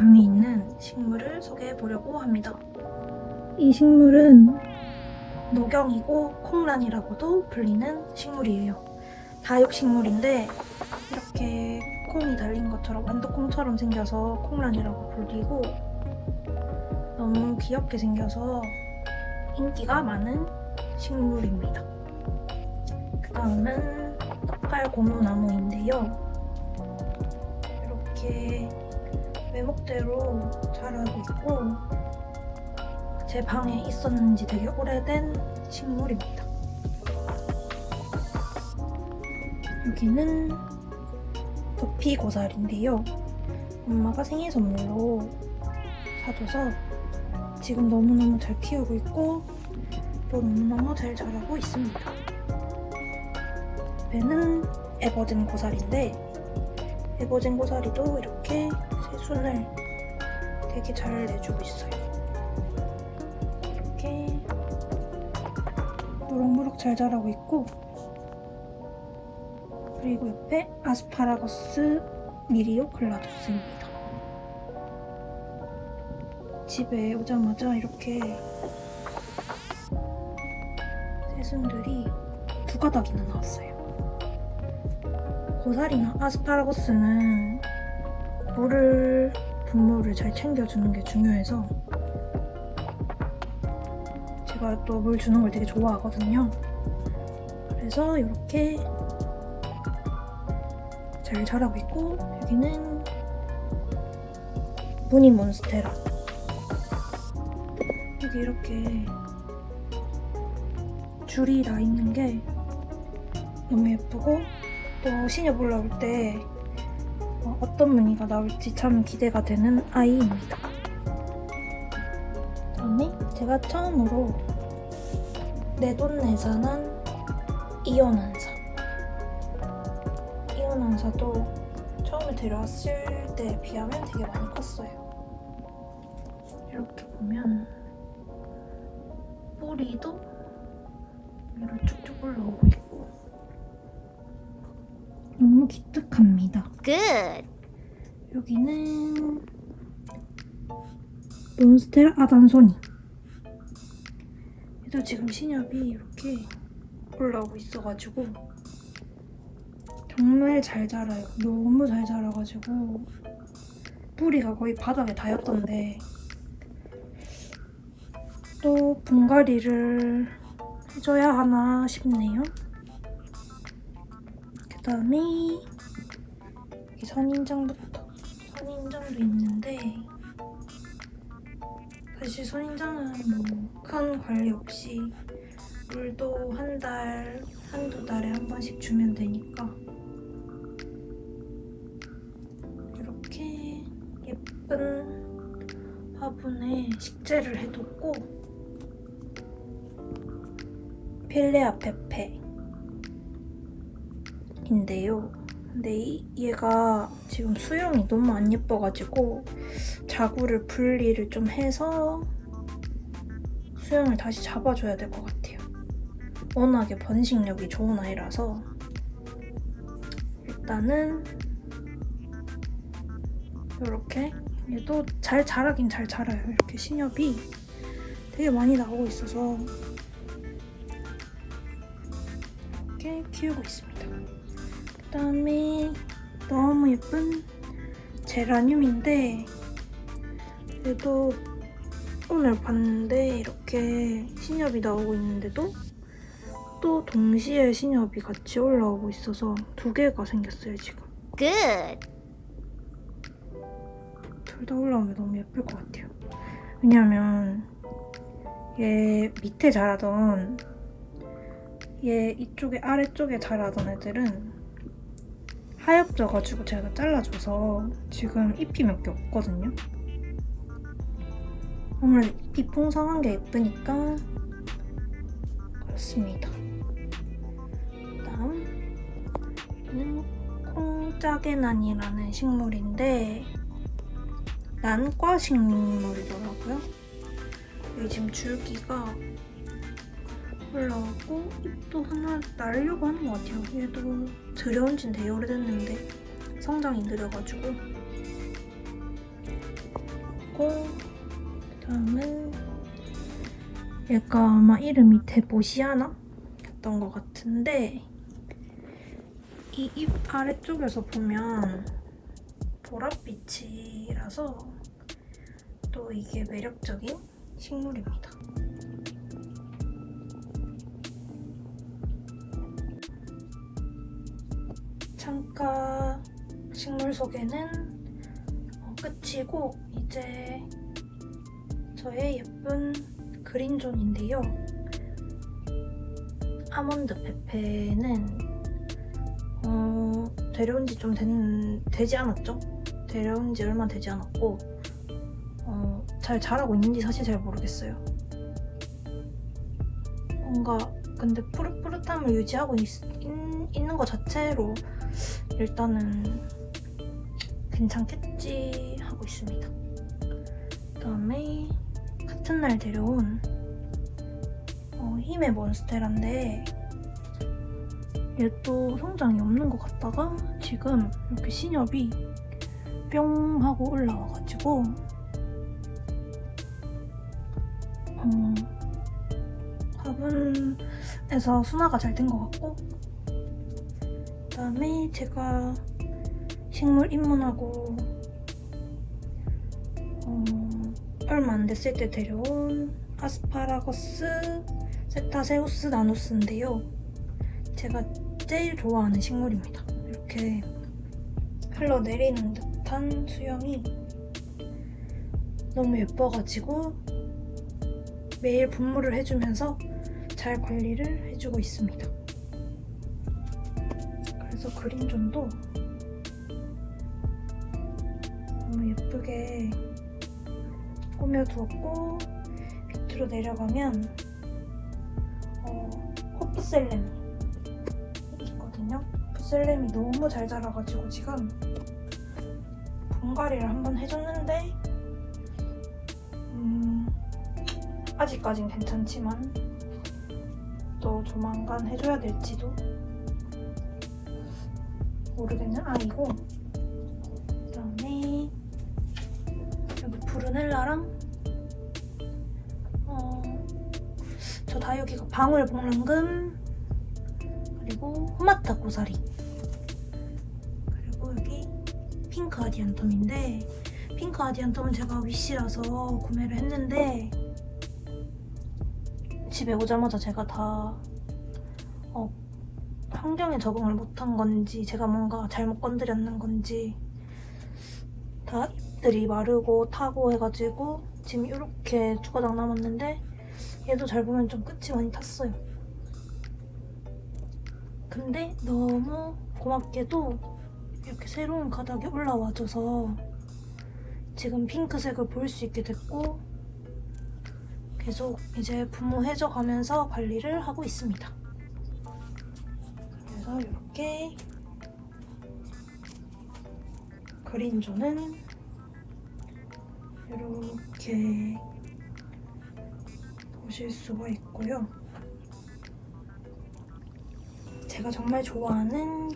방에 있는 식물을 소개해 보려고 합니다. 이 식물은 녹경이고 콩란이라고도 불리는 식물이에요. 다육식물인데 이렇게 콩이 달린 것처럼 완두콩처럼 생겨서 콩란이라고 불리고 너무 귀엽게 생겨서 인기가 많은 식물입니다. 그 다음은 떡갈 고무나무인데요. 이렇게 외목대로 자라고 있고 제 방에 있었는지 되게 오래된 식물입니다. 여기는 도피 고사리인데요. 엄마가 생일 선물로 사줘서 지금 너무너무 잘 키우고 있고 또 너무너무 잘 자라고 있습니다. 배는 에버든 고사리인데 에버젠 고사리도 이렇게 새순을 되게 잘 내주고 있어요. 이렇게 무럭무럭 잘 자라고 있고 그리고 옆에 아스파라거스 미리오 클라두스입니다. 집에 오자마자 이렇게 새순들이 두 가닥이나 나왔어요. 고사리나 아스파라거스는 물을 분무를 잘 챙겨주는 게 중요해서 제가 또 물 주는 걸 되게 좋아하거든요. 그래서 이렇게 잘 자라고 있고 여기는 무늬 몬스테라 여기 이렇게 줄이 나 있는 게 너무 예쁘고 또 신협 올라올 때 어, 어떤 무늬가 나올지 참 기대가 되는 아이입니다. 다음에 제가 처음으로 내돈내산한 이온한사. 이온한사도 처음에 데려왔을 때에 비하면 되게 많이 컸어요. 이렇게 보면 뿌리도 위로 쭉쭉 올라오고 있고 너무 기특합니다. 끝. 여기는 몬스테라 아단소니. 얘도 지금 신엽이 이렇게 올라오고 있어가지고 정말 잘 자라요. 너무 잘 자라가지고 뿌리가 거의 바닥에 닿였던데 또 분갈이를 해줘야 하나 싶네요. 그 다음에 이 선인장부터 선인장도 있는데 사실 선인장은 뭐 큰 관리 없이 물도 한 달, 한두 달에 한 번씩 주면 되니까 이렇게 예쁜 화분에 식재를 해뒀고 필레아 페페인데요. 근데 이, 얘가 지금 수영이 너무 안 예뻐가지고 자구를 분리를 좀 해서 수영을 다시 잡아줘야 될 것 같아요. 워낙에 번식력이 좋은 아이라서 일단은 이렇게 얘도 잘 자라긴 잘 자라요. 이렇게 신엽이 되게 많이 나오고 있어서 이렇게 키우고 있습니다. 그다음에 너무 예쁜 제라늄인데 얘도 오늘 봤는데 이렇게 신엽이 나오고 있는데도 또 동시에 신엽이 같이 올라오고 있어서 두 개가 생겼어요 지금 끝. 둘 다 올라오면 너무 예쁠 것 같아요 왜냐면 얘 밑에 자라던 얘 이쪽에 아래쪽에 자라던 애들은 하엽져가지고 제가 잘라줘서 지금 잎이 몇 개 없거든요 아무래도 잎이 풍성한 게 예쁘니까 그렇습니다 다음 는 콩짜개난이라는 식물인데 난과 식물이더라고요. 여기 지금 줄기가 올라왔고 잎도 하나 날려고 하는 것 같아요. 얘도 들여온 지는 되게 오래됐는데 성장이 느려가지고 그리고 그다음은 얘가 아마 이름이 데보시아나 였던 것 같은데 이잎 아래쪽에서 보면 보랏빛이라서 또 이게 매력적인 식물입니다. 창가 식물 소개는 어, 끝이고 이제 저의 예쁜 그린존인데요. 아몬드 페페는 어, 데려온 지 좀 되지 않았죠? 데려온 지 얼마 되지 않았고 어, 잘 자라고 있는지 사실 잘 모르겠어요. 뭔가 근데 푸릇푸릇함을 유지하고 있, 있, 는 것 자체로 일단은 괜찮겠지 하고 있습니다. 그다음에 같은 날 데려온 어, 힘의 몬스테라인데 얘도 성장이 없는 것 같다가 지금 이렇게 신엽이 뿅 하고 올라와가지고 어, 화분에서 순화가 잘 된 것 같고 그 다음에 제가 식물 입문하고 어, 얼마 안 됐을 때 데려온 아스파라거스 세타세우스 나누스인데요. 제가 제일 좋아하는 식물입니다. 이렇게 흘러내리는 듯한 수영이 너무 예뻐가지고 매일 분무를 해주면서 잘 관리를 해주고 있습니다. 그래서 그린존도 너무 예쁘게 꾸며두었고 밑으로 내려가면 어, 호프셀렘 있거든요. 호프셀렘이 너무 잘 자라가지고 지금 분갈이를 한번 해줬는데 음, 아직까진 괜찮지만 또 조만간 해줘야 될지도 모르겠는 아이고 그다음에 여기 브루넬라랑 어, 저 다육이가 방울복랑금 그리고 호마타 고사리. 그리고 여기 핑크 아디안텀인데 핑크 아디안텀은 제가 위시라서 구매를 했는데 집에 오자마자 제가 다 어, 환경에 적응을 못한 건지 제가 뭔가 잘못 건드렸는 건지 다 잎들이 마르고 타고 해가지고 지금 이렇게 두 가닥 남았는데 얘도 잘 보면 좀 끝이 많이 탔어요. 근데 너무 고맙게도 이렇게 새로운 가닥이 올라와줘서 지금 핑크색을 볼 수 있게 됐고 계속 이제 분무해져 가면서 관리를 하고 있습니다. 그래서 이렇게 그린존은 이렇게 보실 수가 있고요. 제가 정말 좋아하는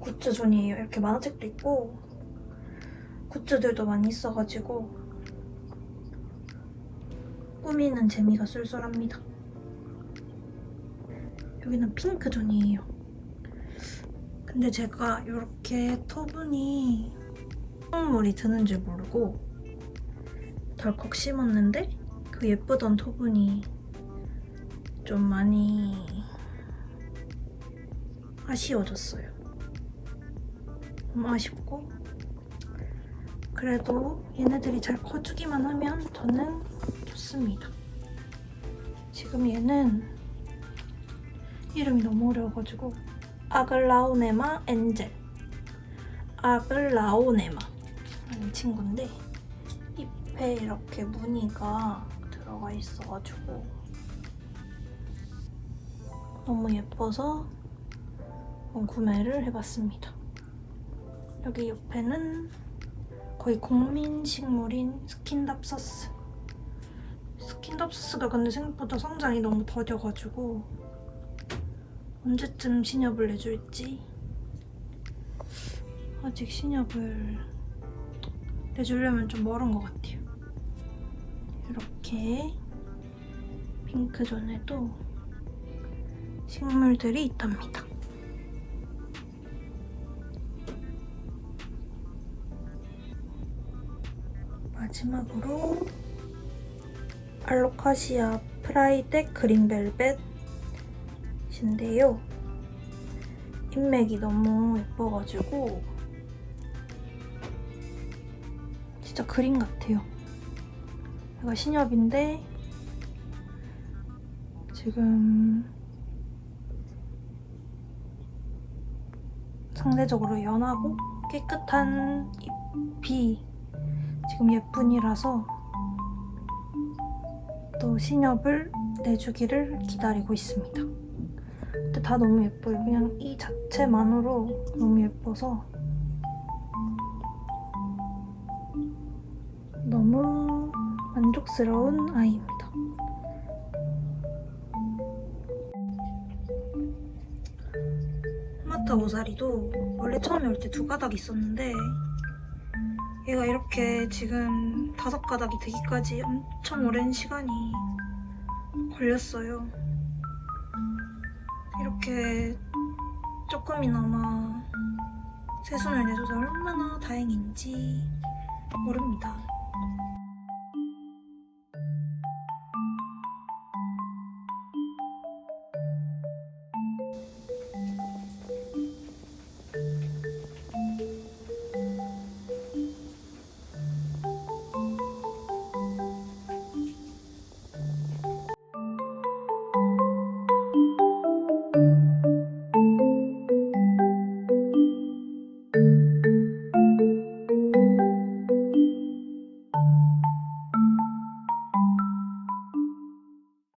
굿즈존이에요. 이렇게 만화책도 있고 굿즈들도 많이 있어가지고 꾸미는 재미가 쏠쏠합니다. 여기는 핑크존이에요. 근데 제가 이렇게 터분이 물이 드는 줄 모르고 덜컥 심었는데 그 예쁘던 토분이 좀 많이 아쉬워졌어요. 좀 아쉽고 그래도 얘네들이 잘 커주기만 하면 저는 좋습니다. 지금 얘는 이름이 너무 어려워가지고 아글라오네마 엔젤. 아글라오네마. 친구인데 잎에 이렇게 무늬가 들어가 있어가지고 너무 예뻐서 구매를 해봤습니다. 여기 옆에는 거의 국민 식물인 스킨답서스. 스킨 킨더프스가 근데 생각보다 성장이 너무 더뎌가지고 언제쯤 신협을 내줄지 아직 신협을 내주려면 좀 멀은 것 같아요. 이렇게 핑크 존에도 식물들이 있답니다. 마지막으로 알로카시아 프라이데 그린벨벳 인데요. 인맥이 너무 예뻐가지고 진짜 그림 같아요. 얘가 신협인데 지금 상대적으로 연하고 깨끗한 잎이 지금 예쁜이라서 또 신협을 내주기를 기다리고 있습니다. 근데 다 너무 예뻐요. 그냥 이 자체만으로 너무 예뻐서 너무 만족스러운 아이입니다. 토마토 오사리도 원래 처음에 올 때 두 가닥 있었는데 얘가 이렇게 지금 다섯 가닥이 되기까지 엄청 오랜 시간이 걸렸어요. 이렇게 조금이나마 새순을 내줘서 얼마나 다행인지 모릅니다.